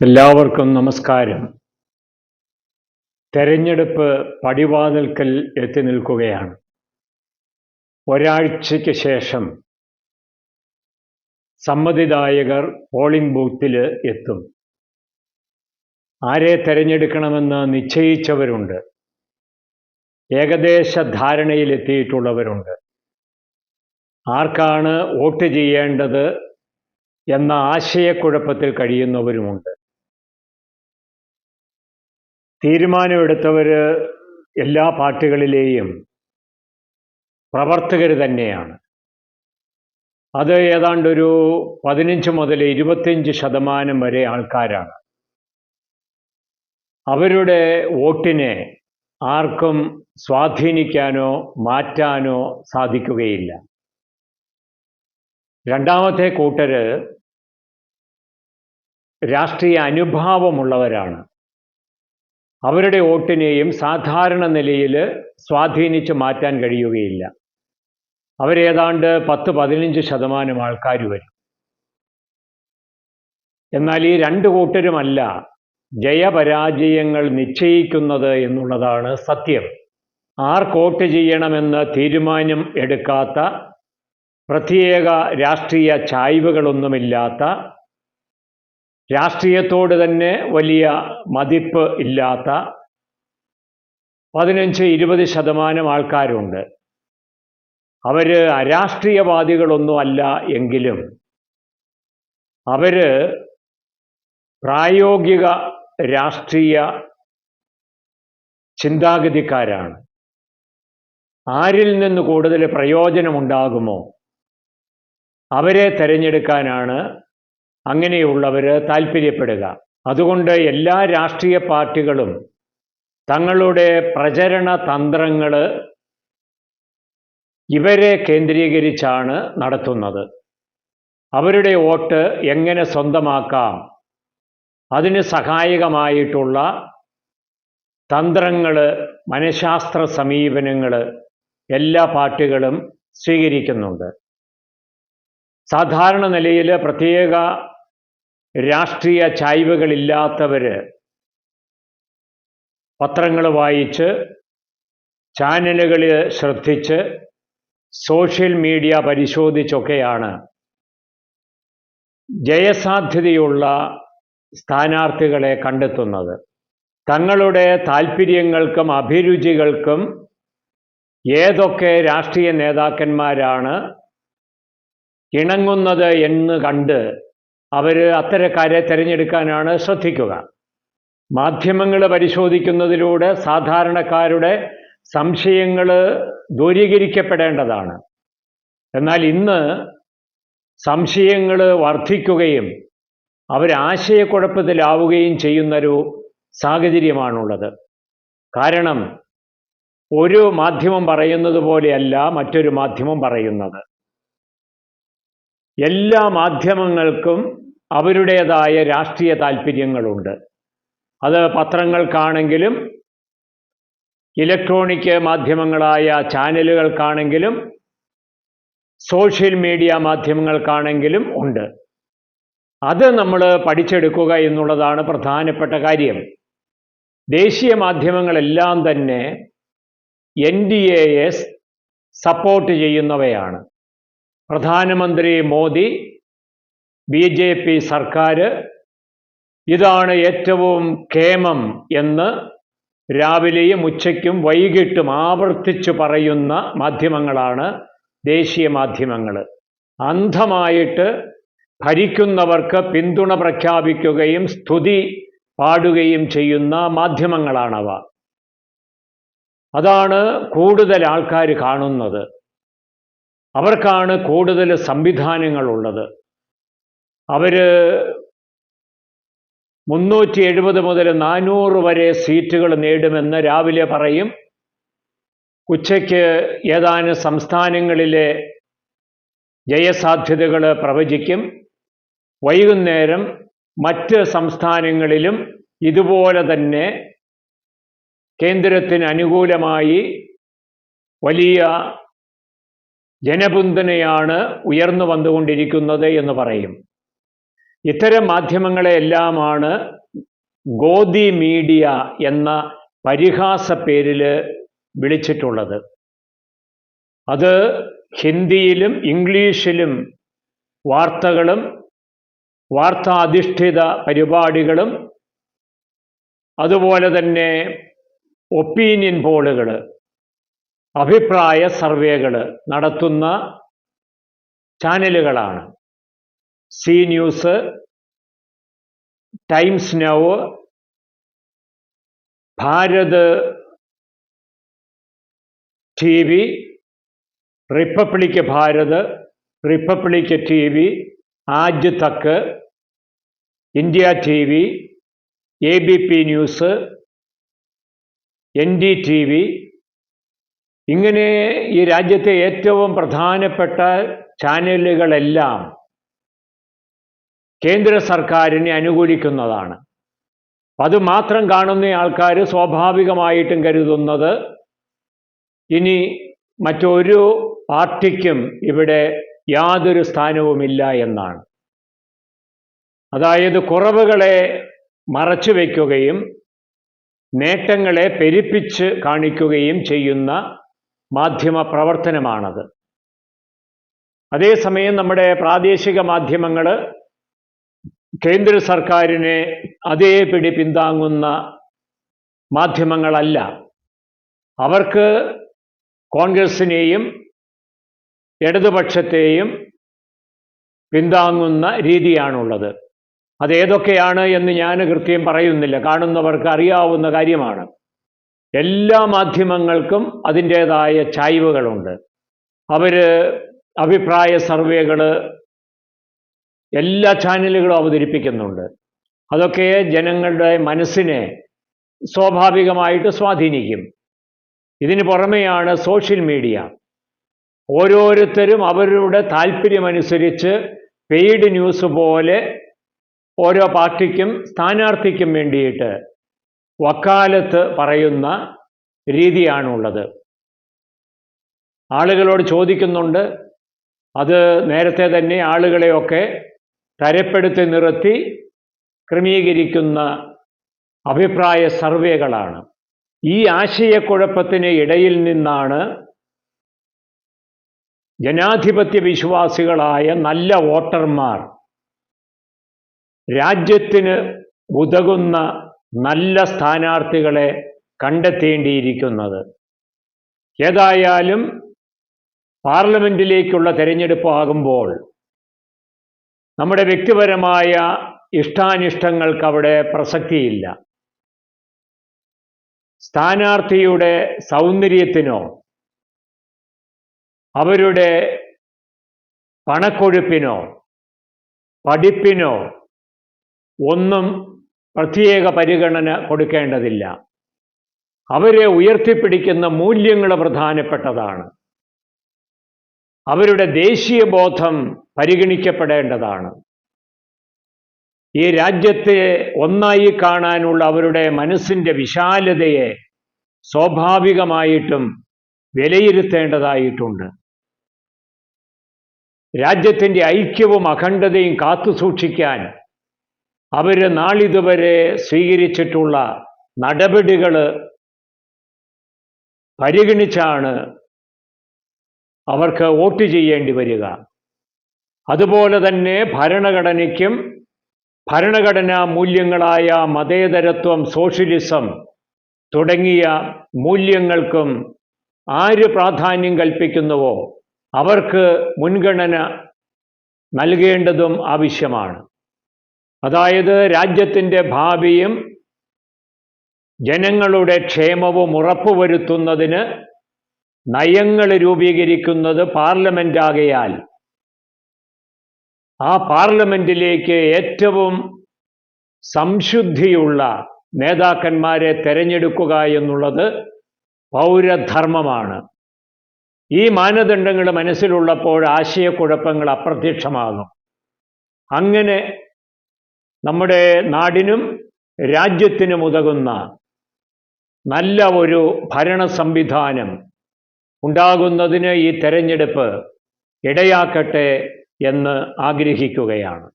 എല്ലാവർക്കും നമസ്കാരം. തെരഞ്ഞെടുപ്പ് പടിവാതിൽക്കൽ എത്തി നിൽക്കുകയാണ്. ഒരാഴ്ചയ്ക്ക് ശേഷം സമ്മതിദായകർ പോളിംഗ് ബൂത്തിൽ എത്തും. ആരെ തെരഞ്ഞെടുക്കണമെന്ന് നിശ്ചയിച്ചവരുണ്ട്. ഏകദേശ ധാരണയിലെത്തിയിട്ടുള്ളവരുണ്ട് ആർക്കാണ് വോട്ട് ചെയ്യേണ്ടത് എന്ന ആശയക്കുഴപ്പത്തിൽ കഴിയുന്നവരുമുണ്ട്. തീരുമാനമെടുത്തവർ എല്ലാ പാർട്ടികളിലെയും പ്രവർത്തകർ തന്നെയാണ്. അത് ഏതാണ്ടൊരു പതിനഞ്ച് മുതൽ ഇരുപത്തിയഞ്ച് ശതമാനം വരെ ആൾക്കാരാണ്. അവരുടെ വോട്ടിനെ ആർക്കും സ്വാധീനിക്കാനോ മാറ്റാനോ സാധിക്കുകയില്ല. രണ്ടാമത്തെ കൂട്ടര് രാഷ്ട്രീയ അനുഭാവമുള്ളവരാണ്. അവരുടെ വോട്ടിനെയും സാധാരണ നിലയിൽ സ്വാധീനിച്ച് മാറ്റാൻ കഴിയുകയില്ല. അവരേതാണ്ട് പത്ത് പതിനഞ്ച് ശതമാനം ആൾക്കാർ വരും. എന്നാൽ ഈ രണ്ട് കൂട്ടരുമല്ല ജയപരാജയങ്ങൾ നിശ്ചയിക്കുന്നത് എന്നുള്ളതാണ് സത്യം. ആർക്ക് വോട്ട് ചെയ്യണമെന്ന് തീരുമാനം എടുക്കാത്ത പ്രത്യേക രാഷ്ട്രീയ ചായ്വുകളൊന്നുമില്ലാത്ത രാഷ്ട്രീയത്തോട് തന്നെ വലിയ മതിപ്പ് ഇല്ലാത്ത പതിനഞ്ച് ഇരുപത് ശതമാനം ആൾക്കാരുണ്ട്. അവർ അരാഷ്ട്രീയവാദികളൊന്നും അല്ല എങ്കിലും അവർ പ്രായോഗിക രാഷ്ട്രീയ ചിന്താഗതിക്കാരാണ്. ആരിൽ നിന്ന് കൂടുതൽ പ്രയോജനമുണ്ടാകുമോ? അവരെ തിരഞ്ഞെടുക്കാനാണ് അങ്ങനെയുള്ളവർ താല്പര്യപ്പെടുക. അതുകൊണ്ട് എല്ലാ രാഷ്ട്രീയ പാർട്ടികളും തങ്ങളുടെ പ്രചരണ തന്ത്രങ്ങൾ ഇവരെ കേന്ദ്രീകരിച്ചാണ് നടത്തുന്നത്. അവരുടെ വോട്ട് എങ്ങനെ സ്വന്തമാക്കാം അതിന് സഹായകമായിട്ടുള്ള തന്ത്രങ്ങൾ മനഃശാസ്ത്ര സമീപനങ്ങൾ എല്ലാ പാർട്ടികളും സ്വീകരിക്കുന്നുണ്ട്. സാധാരണ നിലയിൽ പ്രത്യേക രാഷ്ട്രീയ ചായ്വുകളില്ലാത്തവർ പത്രങ്ങൾ വായിച്ച് ചാനലുകൾ ശ്രദ്ധിച്ച് സോഷ്യൽ മീഡിയ പരിശോധിച്ചൊക്കെയാണ്. ജയസാധ്യതയുള്ള സ്ഥാനാർത്ഥികളെ കണ്ടെത്തുന്നത്. തങ്ങളുടെ താല്പര്യങ്ങൾക്കും അഭിരുചികൾക്കും ഏതൊക്കെ രാഷ്ട്രീയ നേതാക്കന്മാരാണ് ഇണങ്ങുന്നത് എന്ന് കണ്ട് അവർ അത്തരക്കാരെ തിരഞ്ഞെടുക്കാനാണ് ശ്രദ്ധിക്കുക. മാധ്യമങ്ങൾ പരിശോധിക്കുന്നതിലൂടെ സാധാരണക്കാരുടെ സംശയങ്ങൾ ദൂരീകരിക്കപ്പെടേണ്ടതാണ്. എന്നാൽ ഇന്ന് സംശയങ്ങൾ വർദ്ധിക്കുകയും അവരാശയക്കുഴപ്പത്തിലാവുകയും ചെയ്യുന്നൊരു സാഹചര്യമാണുള്ളത്. കാരണം ഒരു മാധ്യമം പറയുന്നത് പോലെയല്ല മറ്റൊരു മാധ്യമം പറയുന്നത്. എല്ലാ മാധ്യമങ്ങൾക്കും അവരുടേതായ രാഷ്ട്രീയ താല്പര്യങ്ങളുണ്ട്. അത് പത്രങ്ങൾക്കാണെങ്കിലും ഇലക്ട്രോണിക് മാധ്യമങ്ങളായ ചാനലുകൾക്കാണെങ്കിലും സോഷ്യൽ മീഡിയ മാധ്യമങ്ങൾക്കാണെങ്കിലും ഉണ്ട്. അത് നമ്മൾ പഠിച്ചെടുക്കുക എന്നുള്ളതാണ് പ്രധാനപ്പെട്ട കാര്യം. ദേശീയ മാധ്യമങ്ങളെല്ലാം തന്നെ എൻ ഡി സപ്പോർട്ട് ചെയ്യുന്നവയാണ്. പ്രധാനമന്ത്രി മോദി ബി ജെ പി സർക്കാർ ഇതാണ് ഏറ്റവും കേമം എന്ന് രാവിലെയും ഉച്ചയ്ക്കും വൈകിട്ടും ആവർത്തിച്ചു പറയുന്ന മാധ്യമങ്ങളാണ് ദേശീയ മാധ്യമങ്ങൾ അന്ധമായിട്ട് ഭരിക്കുന്നവർക്ക് പിന്തുണ പ്രഖ്യാപിക്കുകയും സ്തുതി പാടുകയും ചെയ്യുന്ന മാധ്യമങ്ങളാണവ. അതാണ് കൂടുതൽ ആൾക്കാർ കാണുന്നത്. അവർക്കാണ് കൂടുതൽ സംവിധാനങ്ങളുള്ളത്. അവർ മുന്നൂറ്റി എഴുപത് മുതൽ നാനൂറ് വരെ സീറ്റുകൾ നേടുമെന്ന് രാവിലെ പറയും. ഉച്ചയ്ക്ക് ഏതാനും സംസ്ഥാനങ്ങളിലെ ജയസാധ്യതകൾ പ്രവചിക്കും. വൈകുന്നേരം മറ്റ് സംസ്ഥാനങ്ങളിലും ഇതുപോലെ തന്നെ കേന്ദ്രത്തിന് അനുകൂലമായി വലിയ ജനപിന്തുണയാണ് ഉയർന്നു വന്നുകൊണ്ടിരിക്കുന്നത് എന്ന് പറയും. ഇത്തരം മാധ്യമങ്ങളെയെല്ലാമാണ് ഗോദി മീഡിയ എന്ന പരിഹാസ പേരിൽ വിളിച്ചിട്ടുള്ളത്. അത് ഹിന്ദിയിലും ഇംഗ്ലീഷിലും വാർത്തകളും വാർത്താധിഷ്ഠിത പരിപാടികളും അതുപോലെ തന്നെ ഒപ്പീനിയൻ പോളുകൾ അഭിപ്രായ സർവേകൾ നടത്തുന്ന ചാനലുകളാണ്. C News Times Now Bharat T V Republic Bharat Republic T V Aaj Tak India T V A B P News N D T V ഇങ്ങനെ ഈ രാജ്യത്തെ ഏറ്റവും പ്രധാനപ്പെട്ട ചാനലുകളെല്ലാം കേന്ദ്ര സർക്കാരിനെ അനുകൂലിക്കുന്നതാണ്. അത് മാത്രം കാണുന്ന ആൾക്കാർ സ്വാഭാവികമായിട്ടും കരുതുന്നത് ഇനി മറ്റൊരു പാർട്ടിക്കും ഇവിടെ യാതൊരു സ്ഥാനവുമില്ല എന്നാണ്. അതായത് കുറവുകളെ മറച്ചു വയ്ക്കുകയും നേട്ടങ്ങളെ പെരുപ്പിച്ച് കാണിക്കുകയും ചെയ്യുന്ന മാധ്യമ പ്രവർത്തനമാണത് അതേസമയം നമ്മുടെ പ്രാദേശിക മാധ്യമങ്ങൾ കേന്ദ്ര സർക്കാരിനെ അതേപിടി പിന്താങ്ങുന്ന മാധ്യമങ്ങളല്ല. അവർക്ക് കോൺഗ്രസിനെയും ഇടതുപക്ഷത്തെയും പിന്താങ്ങുന്ന രീതിയാണുള്ളത്. അതേതൊക്കെയാണ് എന്ന് ഞാൻ കൃത്യം പറയുന്നില്ല. കാണുന്നവർക്ക് അറിയാവുന്ന കാര്യമാണ്. എല്ലാ മാധ്യമങ്ങൾക്കും അതിന്റേതായ ചായ്വുകളുണ്ട്. അവർ അഭിപ്രായ സർവേകൾ എല്ലാ ചാനലുകളും അവതരിപ്പിക്കുന്നുണ്ട്. അതൊക്കെ ജനങ്ങളുടെ മനസ്സിനെ സ്വാഭാവികമായിട്ട് സ്വാധീനിക്കും. ഇതിന് പുറമെയാണ് സോഷ്യൽ മീഡിയ. ഓരോരുത്തരും അവരുടെ താല്പര്യമനുസരിച്ച് പെയ്ഡ് ന്യൂസ് പോലെ ഓരോ പാർട്ടിക്കും സ്ഥാനാർത്ഥിക്കും വേണ്ടിയിട്ട് വക്കാലത്ത് പറയുന്ന രീതിയാണുള്ളത്. ആളുകളോട് ചോദിക്കുന്നുണ്ട്. അത് നേരത്തെ തന്നെ ആളുകളെയൊക്കെ തരപ്പെടുത്തി നിർത്തി ക്രമീകരിക്കുന്ന അഭിപ്രായ സർവേകളാണ്. ഈ ആശയക്കുഴപ്പത്തിന് ഇടയിൽ നിന്നാണ് ജനാധിപത്യ വിശ്വാസികളായ നല്ല വോട്ടർമാർ രാജ്യത്തിന് ഉതകുന്ന നല്ല സ്ഥാനാർത്ഥികളെ കണ്ടെത്തേണ്ടിയിരിക്കുന്നത്. ഏതായാലും പാർലമെന്റിലേക്കുള്ള തെരഞ്ഞെടുപ്പ് ആകുമ്പോൾ നമ്മുടെ വ്യക്തിപരമായ ഇഷ്ടാനിഷ്ടങ്ങൾക്ക് അവിടെ പ്രസക്തിയില്ല. സ്ഥാനാർത്ഥിയുടെ സൗന്ദര്യത്തിനോ അവരുടെ പണക്കൊഴുപ്പിനോ പഠിപ്പിനോ ഒന്നും പ്രത്യേക പരിഗണന കൊടുക്കേണ്ടതില്ല. അവരെ ഉയർത്തിപ്പിടിക്കുന്ന മൂല്യങ്ങൾ പ്രധാനപ്പെട്ടതാണ്. അവരുടെ ദേശീയ ബോധം പരിഗണിക്കപ്പെടേണ്ടതാണ്. ഈ രാജ്യത്തെ ഒന്നായി കാണാനുള്ള അവരുടെ മനസ്സിന്റെ വിശാലതയെ സ്വാഭാവികമായിട്ടും വിലയിരുത്തേണ്ടതായിട്ടുണ്ട്. രാജ്യത്തിന്റെ ഐക്യവും അഖണ്ഡതയും കാത്തുസൂക്ഷിക്കാൻ അവർ നാളിതുവരെ സ്വീകരിച്ചിട്ടുള്ള നടപടികൾ പരിഗണിച്ചാണ് അവർക്ക് വോട്ട് ചെയ്യേണ്ടി വരിക. അതുപോലെ തന്നെ ഭരണഘടനയ്ക്കും ഭരണഘടനാ മൂല്യങ്ങളായ മതേതരത്വം സോഷ്യലിസം തുടങ്ങിയ മൂല്യങ്ങൾക്കും ആര് പ്രാധാന്യം കൽപ്പിക്കുന്നുവോ അവർക്ക് മുൻഗണന നൽകേണ്ടതും ആവശ്യമാണ്. അതായത് രാജ്യത്തിന്റെ ഭാവിയും ജനങ്ങളുടെ ക്ഷേമവും ഉറപ്പുവരുത്തുന്നതിന് നയങ്ങൾ രൂപീകരിക്കുന്നത് പാർലമെന്റ് ആകയാൽ ആ പാർലമെന്റിലേക്ക് ഏറ്റവും സംശുദ്ധിയുള്ള നേതാക്കന്മാരെ തെരഞ്ഞെടുക്കുക എന്നുള്ളത് പൗരധർമ്മമാണ്. ഈ മാനദണ്ഡങ്ങൾ മനസ്സിലുള്ളപ്പോൾ ആശയക്കുഴപ്പങ്ങൾ അപ്രത്യക്ഷമാകും. അങ്ങനെ നമ്മുടെ നാടിനും രാജ്യത്തിനും ഉതകുന്ന നല്ല ഒരു ഭരണ സംവിധാനം ഉണ്ടാകുന്നതിന് ഈ തെരഞ്ഞെടുപ്പ് ഇടയാക്കട്ടെ എന്ന് ആഗ്രഹിക്കുകയാണ്.